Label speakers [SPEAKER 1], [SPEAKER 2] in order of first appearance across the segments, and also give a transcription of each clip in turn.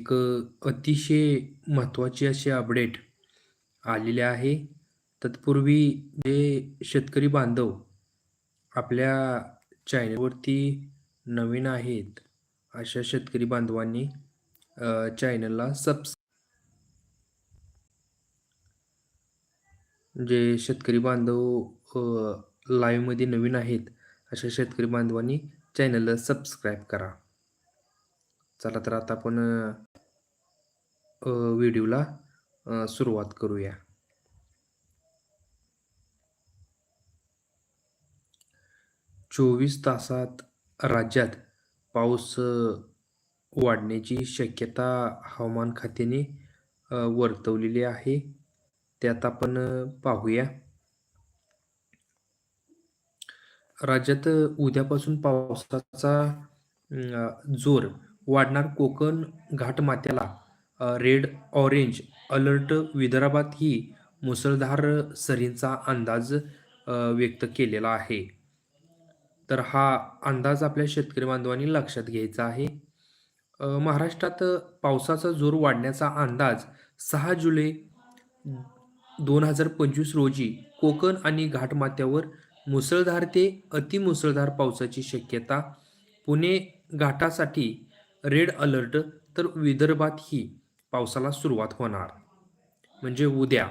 [SPEAKER 1] एक अतिशय महत्त्वाची अशी अपडेट आलेली आहे. तत्पूर्वी जे शेतकरी बांधव आपल्या चॅनलवरती नवीन आहेत, अशा शेतकरी बांधवांनी चॅनलला सबस् जे शेतकरी बांधव लाईव्हमध्ये नवीन आहेत, अशा शेतकरी बांधवांनी चॅनलला सबस्क्राईब करा. चला तर आता आपण व्हिडिओला सुरुवात करूया. चोवीस तासात राज्यात पाऊस वाढण्याची शक्यता हवामान खात्याने वर्तवलेली आहे. त्यात आपण पाहूया. राज्यात उद्यापासून पावसाचा जोर वाढणार कोकण घाटमाथ्याला रेड ऑरेंज अलर्ट विदर्भातही मुसळधार सरींचा अंदाज व्यक्त केलेला आहे. तर हा अंदाज आपल्या शेतकरी बांधवांनी लक्षात घ्यायचा आहे. महाराष्ट्रात पावसाचा जोर वाढण्याचा अंदाज सहा जुलै 2025 रोजी कोकण आणि घाटमाथ्यावर मुसळधार ते अतिमुसळधार पावसाची शक्यता. पुणे घाटासाठी रेड अलर्ट तर विदर्भातही पावसाला सुरुवात होणार. म्हणजे उद्या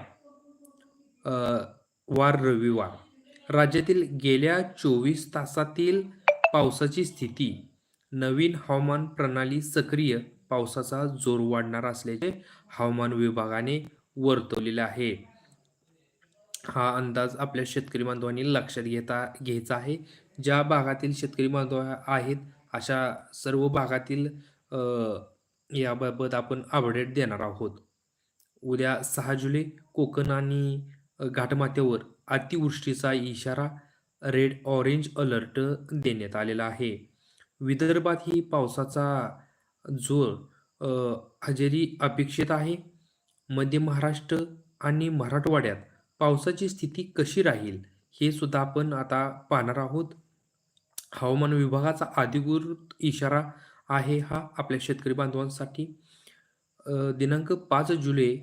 [SPEAKER 1] वार रविवार. राज्यातील गेल्या चोवीस तासातील पावसाची स्थिती. नवीन हवामान प्रणाली सक्रिय, पावसाचा जोर वाढणार असल्याचे हवामान विभागाने वर्तवलेले आहे. हा अंदाज आपल्या शेतकरी बांधवांनी लक्षात घेता घ्यायचा आहे. ज्या भागातील शेतकरी बांधव आहेत, अशा सर्व भागातील याबाबत आपण अपडेट देणार आहोत. उद्या सहा जुलै कोकण आणि घाटमाथ्यावर अतिवृष्टीचा इशारा, रेड ऑरेंज अलर्ट देण्यात आलेला आहे. विदर्भातही पावसाचा जोर हजेरी अपेक्षित आहे. मध्य महाराष्ट्र आणि मराठवाड्यात पावसाची स्थिती कशी राहील, हे सुद्धा आपण आता पाहणार आहोत. हवामान विभागाचा अधिकृत इशारा आहे हा आपल्या शेतकरी बांधवांसाठी. अ, दिनांक पाच जुलै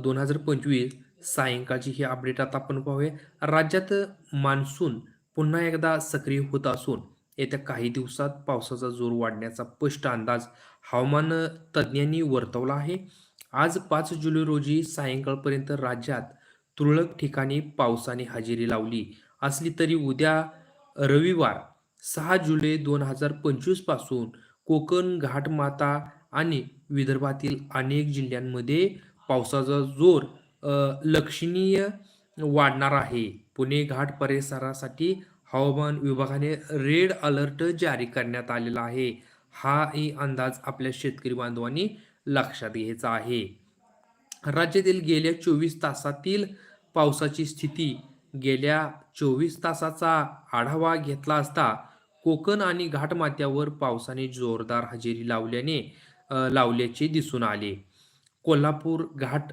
[SPEAKER 1] दोन हजार पंचवीस सायंकाळची ही अपडेट आता आपण पाहूया. राज्यात मान्सून पुन्हा एकदा सक्रिय होत असून येत्या काही दिवसात पावसाचा जोर वाढण्याचा स्पष्ट अंदाज हवामान तज्ज्ञांनी वर्तवला आहे. आज पाच जुलै रोजी सायंकाळपर्यंत राज्यात तुरळक ठिकाणी पावसाने हजेरी लावली असली तरी उद्या रविवार सहा जुलै 2025 पासून कोकण, घाटमाता आणि विदर्भातील अनेक जिल्ह्यांमध्ये पावसाचा जोर लक्षणीय वाढणार आहे. पुणे घाट परिसरासाठी हवामान विभागाने रेड अलर्ट जारी करण्यात आलेला आहे. हाही अंदाज आपल्या शेतकरी बांधवांनी लक्षात घ्यायचा आहे. राज्यातील गेल्या 24 तासातील पावसाची स्थिती. गेल्या 24 तासाचा आढावा घेतला असता कोकण आणि घाटमाथ्यावर पावसाने जोरदार हजेरी लावल्याने लावल्याचे दिसून आले. कोल्हापूर घाट,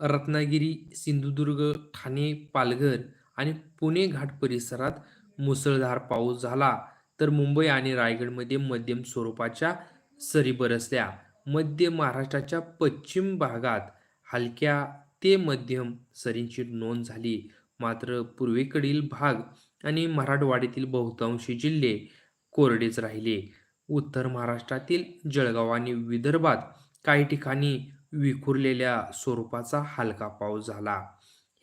[SPEAKER 1] रत्नागिरी, सिंधुदुर्ग, ठाणे, पालघर आणि पुणे घाट परिसरात मुसळधार पाऊस झाला, तर मुंबई आणि रायगडमध्ये मध्यम स्वरूपाच्या सरी बरसल्या. मध्य महाराष्ट्राच्या पश्चिम भागात हलक्या ते मध्यम सरींची नोंद झाली. मात्र पूर्वेकडील भाग आणि मराठवाड्यातील बहुतांशी जिल्हे कोरडेच राहिले. उत्तर महाराष्ट्रातील जळगाव आणि विदर्भात काही ठिकाणी विखुरलेल्या स्वरूपाचा हलका पाऊस झाला.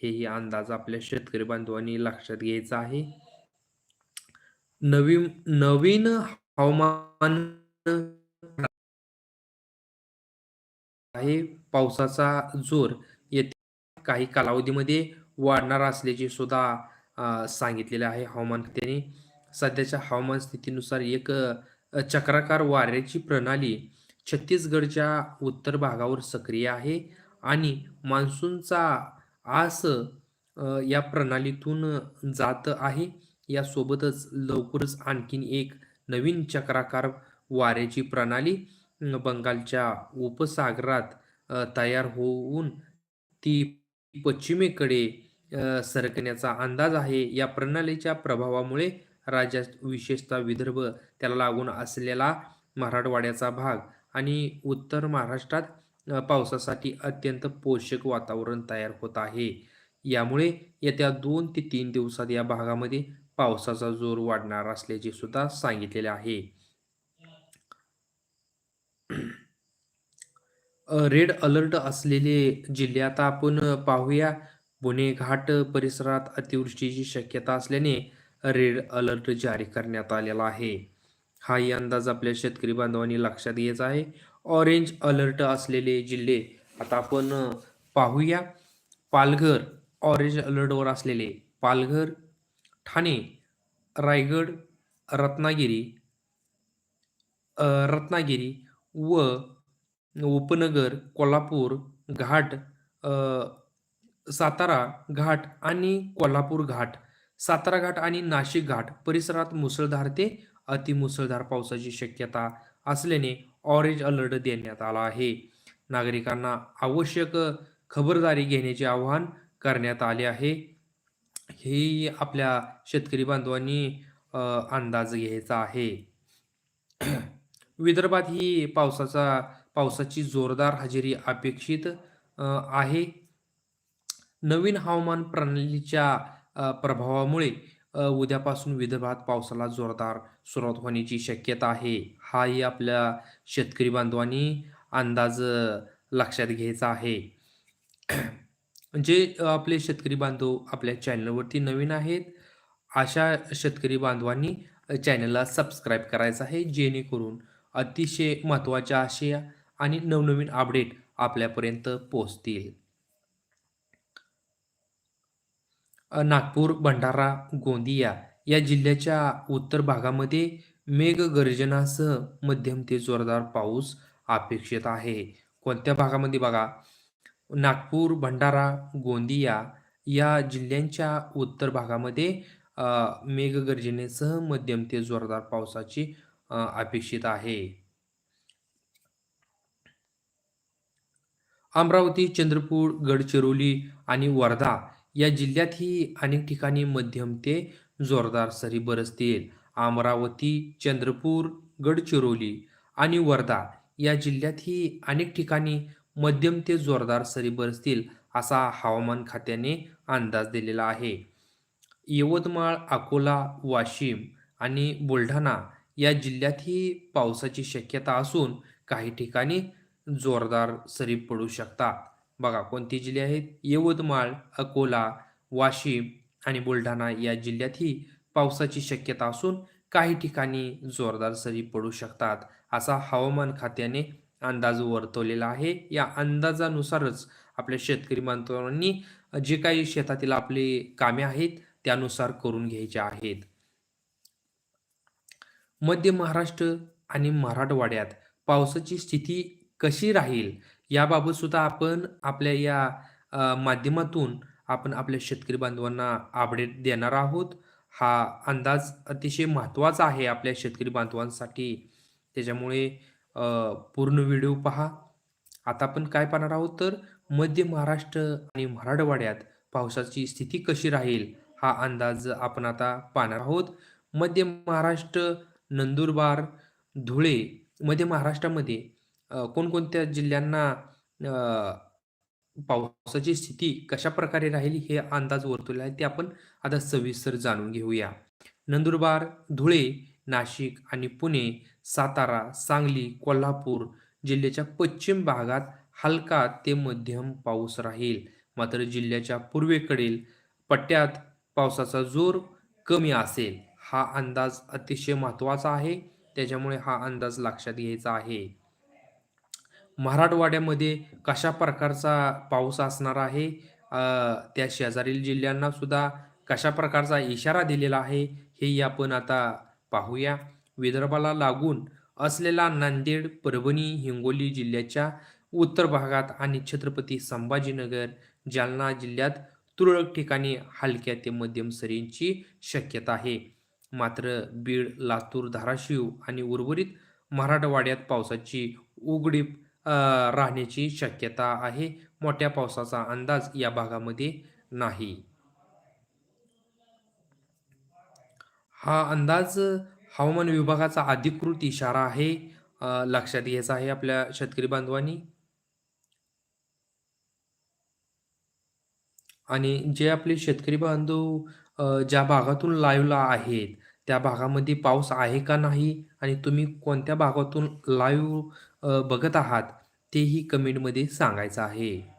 [SPEAKER 1] हेही अंदाज आपल्या शेतकरी बांधवांनी लक्षात घ्यायचा आहे. नवीन नवीन हवामान आहे. पावसाचा जोर येत्या काही कालावधीमध्ये वाढणार असल्याचे सुद्धा सांगितलेले आहे हवामान खात्याने. सध्याच्या हवामान स्थितीनुसार एक चक्राकार वाऱ्याची प्रणाली छत्तीसगडच्या उत्तर भागावर सक्रिय आहे आणि मान्सूनचा आस या प्रणालीतून जात आहे. यासोबतच लवकरच आणखीन एक नवीन चक्राकार वाऱ्याची प्रणाली बंगालच्या उपसागरात तयार होऊन ती पश्चिमेकडे अ, सरकण्याचा अंदाज आहे. या प्रणालीच्या प्रभावामुळे राज्यात विशेषतः विदर्भ, त्याला लागून असलेला मराठवाड्याचा भाग आणि उत्तर महाराष्ट्रात अ, पावसासाठी अत्यंत पोषक वातावरण तयार होत आहे. यामुळे येत्या 2 ते 3 दिवसात या भागामध्ये पावसाचा जोर वाढणार असल्याचे सुद्धा सांगितलेले आहे. अ, रेड अलर्ट असलेले जिल्हे आता आपण पाहूया. पुणे घाट परिसरात अतिवृष्टीची शक्यता असल्याने रेड अलर्ट जारी करण्यात आलेला आहे. हाही अंदाज आपल्या शेतकरी बांधवांनी लक्षात घ्यायचा आहे. ऑरेंज अलर्ट असलेले जिल्हे आता आपण पाहूया. पालघर ऑरेंज अलर्टवर असलेले पालघर, ठाणे, रायगड, रत्नागिरी रत्नागिरी व उपनगर, कोल्हापूर घाट, सातारा घाट आणि कोल्हापूर घाट, सातारा घाट आणि नाशिक घाट परिसरात मुसळधार ते अतिमुसळधार पावसाची शक्यता असल्याने ऑरेंज अलर्ट देण्यात आला आहे. नागरिकांना आवश्यक खबरदारी घेण्याचे आवाहन करण्यात आले आहे. हे आपल्या शेतकरी बांधवांनी अंदाज घ्यायचा आहे. विदर्भात ही पावसाचा पावसाची जोरदार हजेरी अपेक्षित आहे. नवीन हवामान प्रणालीच्या प्रभावामुळे उद्यापासून विदर्भात पावसाला जोरदार सुरुवात होण्याची शक्यता आहे. हाही आपल्या शेतकरी बांधवांनी अंदाज लक्षात घ्यायचा आहे. जे आपले शेतकरी बांधव आपल्या चॅनलवरती नवीन आहेत, अशा शेतकरी बांधवांनी चॅनलला सबस्क्राईब करायचं आहे, जेणेकरून अतिशय महत्त्वाच्या अशा आणि नवनवीन अपडेट आपल्यापर्यंत पोहोचतील. अ, नागपूर, भंडारा, गोंदिया या जिल्ह्याच्या उत्तर भागामध्ये मेघगर्जनासह मध्यम ते जोरदार पाऊस अपेक्षित आहे. कोणत्या भागामध्ये बघा, नागपूर, भंडारा, गोंदिया या जिल्ह्यांच्या उत्तर भागामध्ये अ, मेघगर्जनेसह मध्यम ते जोरदार पावसाची अ, अपेक्षित आहे. अमरावती, चंद्रपूर, गडचिरोली आणि वर्धा या जिल्ह्यातही अनेक ठिकाणी मध्यम ते जोरदार सरी बरसतील. अमरावती, चंद्रपूर, गडचिरोली आणि वर्धा या जिल्ह्यातही अनेक ठिकाणी मध्यम ते जोरदार सरी बरसतील, असा हवामान खात्याने अंदाज दिलेला आहे. यवतमाळ, अकोला, वाशिम आणि बुलढाणा या जिल्ह्यातही पावसाची शक्यता असून काही ठिकाणी जोरदार सरी पडू शकतात. बघा कोणती जिल्हे आहेत? यवतमाळ, अकोला, वाशिम आणि बुलढाणा या जिल्ह्यातही पावसाची शक्यता असून काही ठिकाणी जोरदार सरी पडू शकतात, असा हवामान खात्याने अंदाज वर्तवलेला आहे. या अंदाजानुसारच आपल्या शेतकरी बांधवांनी जे काही शेतातील आपली कामे आहेत, त्यानुसार करून घ्यायचे आहेत. मध्य महाराष्ट्र आणि मराठवाड्यात पावसाची स्थिती कशी राहील याबाबत सुद्धा आपण आपल्या या अ, माध्यमातून आपण आपल्या शेतकरी बांधवांना अपडेट देणार आहोत. हा अंदाज अतिशय महत्त्वाचा आहे आपल्या शेतकरी बांधवांसाठी. त्याच्यामुळे अ, पूर्ण व्हिडिओ पहा. आता आपण काय पाहणार आहोत तर मध्य महाराष्ट्र आणि मराठवाड्यात पावसाची स्थिती कशी राहील हा अंदाज आपण आता पाहणार आहोत. मध्य महाराष्ट्र, नंदुरबार, धुळे, मध्य महाराष्ट्रामध्ये कोणकोणत्या जिल्ह्यांना पावसाची स्थिती कशा प्रकारे राहील हे अंदाज वर्तवले आहे ते आपण आता सविस्तर जाणून घेऊया. नंदुरबार, धुळे, नाशिक आणि पुणे, सातारा, सांगली, कोल्हापूर जिल्ह्याच्या पश्चिम भागात हलका ते मध्यम पाऊस राहील. मात्र जिल्ह्याच्या पूर्वेकडील पट्ट्यात पावसाचा जोर कमी असेल. हा अंदाज अतिशय महत्त्वाचा आहे. त्याच्यामुळे हा अंदाज लक्षात घ्यायचा आहे. मराठवाड्यामध्ये कशा प्रकारचा पाऊस असणार आहे, त्या शेजारील जिल्ह्यांना सुद्धा कशा प्रकारचा इशारा दिलेला आहे, हेही आपण आता पाहूया. विदर्भाला लागून असलेला नांदेड, परभणी, हिंगोली जिल्ह्याच्या उत्तर भागात आणि छत्रपती संभाजीनगर, जालना जिल्ह्यात तुरळक ठिकाणी हलक्या ते मध्यम सरींची शक्यता आहे. मात्र बीड, लातूर, धाराशिव आणि उर्वरित मराठवाड्यात पावसाची उघडीप राहण्याची शक्यता आहे. मोठ्या पावसाचा अंदाज या भागामध्ये नाही. हा अंदाज हवामान विभागाचा अधिकृत इशारा आहे. लक्षात घ्यायचा आहे आपल्या शेतकरी बांधवांनी आणि जे आपले शेतकरी बांधव ज्या भागातून लाईव्हला आहेत, त्या भागामध्ये पाऊस आहे का नाही आणि तुम्ही कोणत्या भागातून लाईव्ह बघत आहात, तेही कमेंटमध्ये सांगायचं आहे.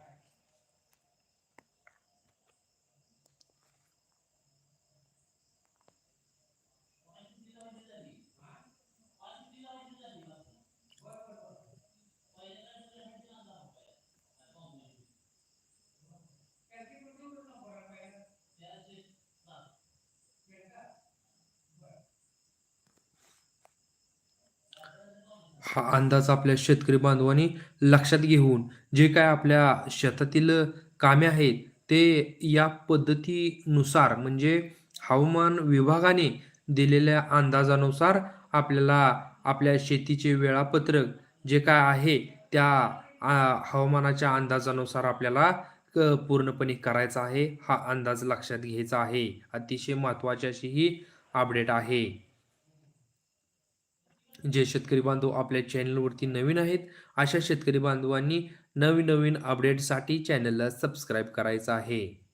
[SPEAKER 1] हा अंदाज आपल्या शेतकरी बांधवांनी लक्षात घेऊन जे काय आपल्या शेतातील कामे आहेत ते या पद्धतीनुसार म्हणजे हवामान विभागाने दिलेल्या अंदाजानुसार आपल्याला आपल्या शेतीचे वेळापत्रक जे काय आहे त्या हवामानाच्या अंदाजानुसार आपल्याला क पूर्णपणे करायचा आहे. हा अंदाज लक्षात घ्यायचा आहे. अतिशय महत्त्वाची अशी ही अपडेट आहे. जे शेतकरी बांधव आपल्या चॅनलवरती नवीन आहेत, अशा शेतकरी बांधवांनी नवीन-नवीन अपडेटसाठी चॅनलला सबस्क्राईब करायचं आहे.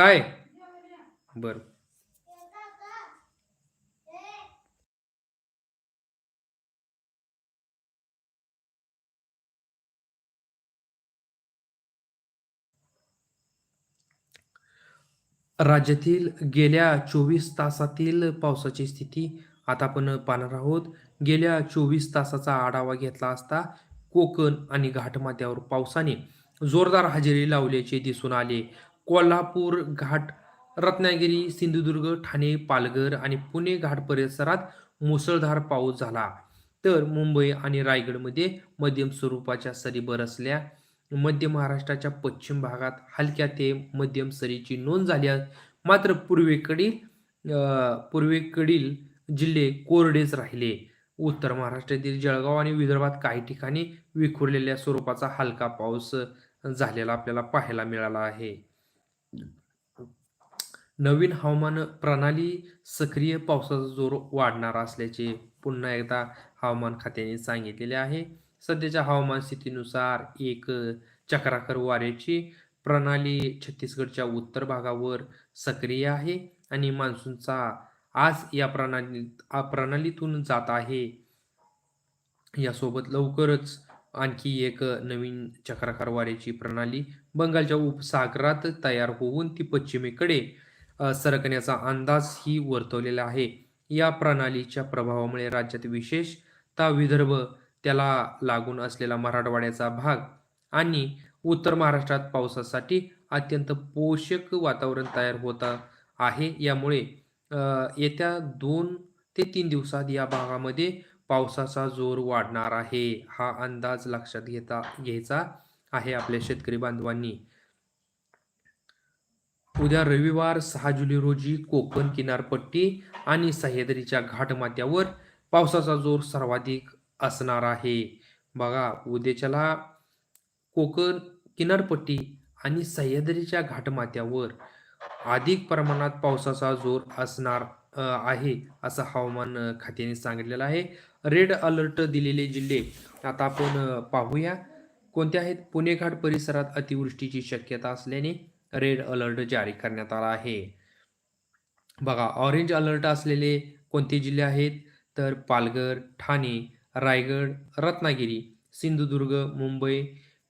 [SPEAKER 1] काय? बर. राज्यातील गेल्या चोवीस तासातील पावसाची स्थिती आता आपण पाहणार आहोत. गेल्या चोवीस तासाचा आढावा घेतला असता कोकण आणि घाटमाथ्यावर पावसाने जोरदार हजेरी लावल्याचे दिसून आले. कोल्हापूर घाट रत्नागिरी सिंधुदुर्ग ठाणे पालघर आणि पुणे घाट परिसरात मुसळधार पाऊस झाला. तर मुंबई आणि रायगडमध्ये मध्यम स्वरूपाच्या सरी बरसल्या मध्य महाराष्ट्राच्या पश्चिम भागात हलक्या ते मध्यम सरीची नोंद झाली मात्र पूर्वेकडील पूर्वेकडील जिल्हे कोरडेच राहिले. उत्तर महाराष्ट्रातील जळगाव आणि विदर्भात काही ठिकाणी विखुरलेल्या स्वरूपाचा हलका पाऊस झालेला आपल्याला पाहायला मिळाला आहे. नवीन हवामान प्रणाली सक्रिय पावसाचा जोर वाढणार असल्याचे पुन्हा एकदा हवामान खात्याने सांगितलेले आहे. सध्याच्या हवामान स्थितीनुसार एक चक्राकर वाऱ्याची प्रणाली छत्तीसगडच्या उत्तर भागावर सक्रिय आहे आणि मान्सूनचा आज या प्रणाली प्रणालीतून जात आहे. यासोबत लवकरच आणखी एक नवीन चक्राकार वाऱ्याची प्रणाली बंगालच्या उपसागरात तयार होऊन ती पश्चिमेकडे सरकण्याचा अंदाज ही वर्तवलेला आहे. या प्रणालीच्या प्रभावामुळे राज्यात विशेषतः विदर्भ त्याला लागून असलेला मराठवाड्याचा भाग आणि उत्तर महाराष्ट्रात पावसासाठी अत्यंत पोषक वातावरण तयार होत आहे. यामुळे येत्या दोन ते तीन दिवसात या भागामध्ये पावसाचा जोर वाढणार आहे हा अंदाज लक्षात घेता घ्यायचा आहे आपल्या शेतकरी बांधवांनी. उद्या रविवार सहा जुलै रोजी कोकण किनारपट्टी आणि सह्याद्रीच्या घाटमाथ्यावर पावसाचा जोर सर्वाधिक असणार आहे. बघा उद्याच्याला कोकण किनारपट्टी आणि सह्याद्रीच्या घाटमाथ्यावर अधिक प्रमाणात पावसाचा जोर असणार आहे असं हवामान खात्याने सांगितलेलं आहे. रेड अलर्ट दिलेले जिल्हे. आता आपण पाहूया. कोणते आहेत? पुणे घाट परिसरात अतिवृष्टीची शक्यता असल्याने रेड अलर्ट जारी करण्यात आला आहे. बघा ऑरेंज अलर्ट असलेले कोणते जिल्हे आहेत? तर पालघर ठाणे रायगड रत्नागिरी सिंधुदुर्ग मुंबई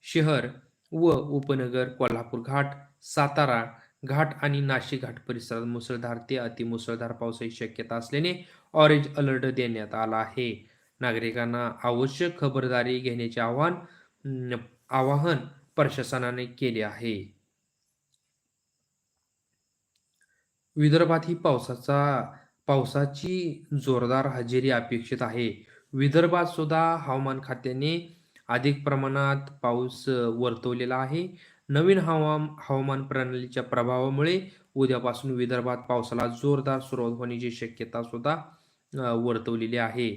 [SPEAKER 1] शहर व उपनगर कोल्हापूर घाट सातारा घाट आणि नाशिक घाट परिसरात मुसळधार ते अतिमुसळधार पावसाची शक्यता असल्याने ऑरेंज अलर्ट देण्यात आला आहे. नागरिकांना आवश्यक खबरदारी घेण्याचे आव्हान आवाहन प्रशासनाने केले आहे. विदर्भात ही पावसाचा पावसाची जोरदार हजेरी अपेक्षित आहे. विदर्भात सुद्धा हवामान खात्याने अधिक प्रमाणात पाऊस वर्तवलेला आहे. नवीन हवा हवामान प्रणालीच्या प्रभावामुळे उद्यापासून विदर्भात पावसाला जोरदार सुरुवात होण्याची शक्यता सुद्धा वर्तवलेली आहे.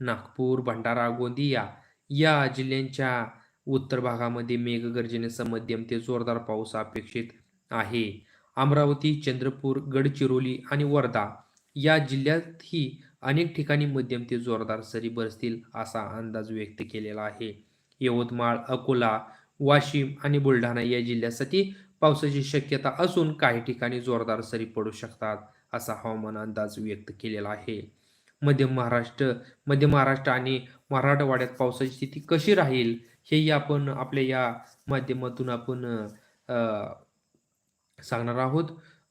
[SPEAKER 1] नागपूर भंडारा गोंदिया या जिल्ह्यांच्या उत्तर भागामध्ये मेघगर्जनेसह मध्यम ते जोरदार पाऊस अपेक्षित आहे. अमरावती चंद्रपूर गडचिरोली आणि वर्धा या जिल्ह्यातही अनेक ठिकाणी मध्यम ते जोरदार सरी बरसतील असा अंदाज व्यक्त केलेला आहे. यवतमाळ अकोला वाशिम आणि बुलढाणा या जिल्ह्यासाठी पावसाची शक्यता असून काही ठिकाणी जोरदार सरी पडू शकतात असा हवामान अंदाज व्यक्त केलेला आहे. मध्य महाराष्ट्र मध्य महाराष्ट्र आणि मराठवाड्यात पावसाची स्थिती कशी राहील हेही आपण आपल्या या माध्यमातून आपण सांगणार आहोत.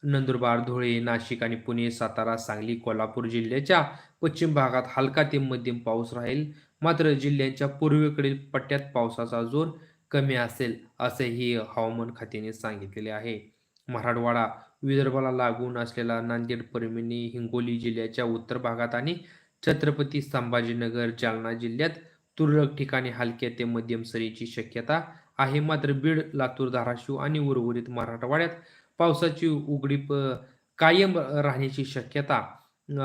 [SPEAKER 1] नंदुरबार धुळे नाशिक आणि पुणे सातारा सांगली कोल्हापूर जिल्ह्याच्या पश्चिम भागात हलका ते मध्यम पाऊस राहील. मात्र जिल्ह्यांच्या पूर्वेकडील पट्ट्यात पावसाचा जोर कमी असेल असेही हवामान खात्याने सांगितलेले आहे. मराठवाडा विदर्भाला लागून असलेला नांदेड परमिणी हिंगोली जिल्ह्याच्या उत्तर भागात आणि छत्रपती संभाजीनगर जालना जिल्ह्यात तुरळक ठिकाणी हलक्या ते मध्यम सरीची शक्यता आहे. मात्र बीड लातूर धाराशिव आणि उर्वरित मराठवाड्यात पावसाची उघडीप कायम राहण्याची शक्यता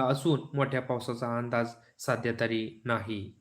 [SPEAKER 1] असून मोठ्या पावसाचा अंदाज सध्या तरी नाही.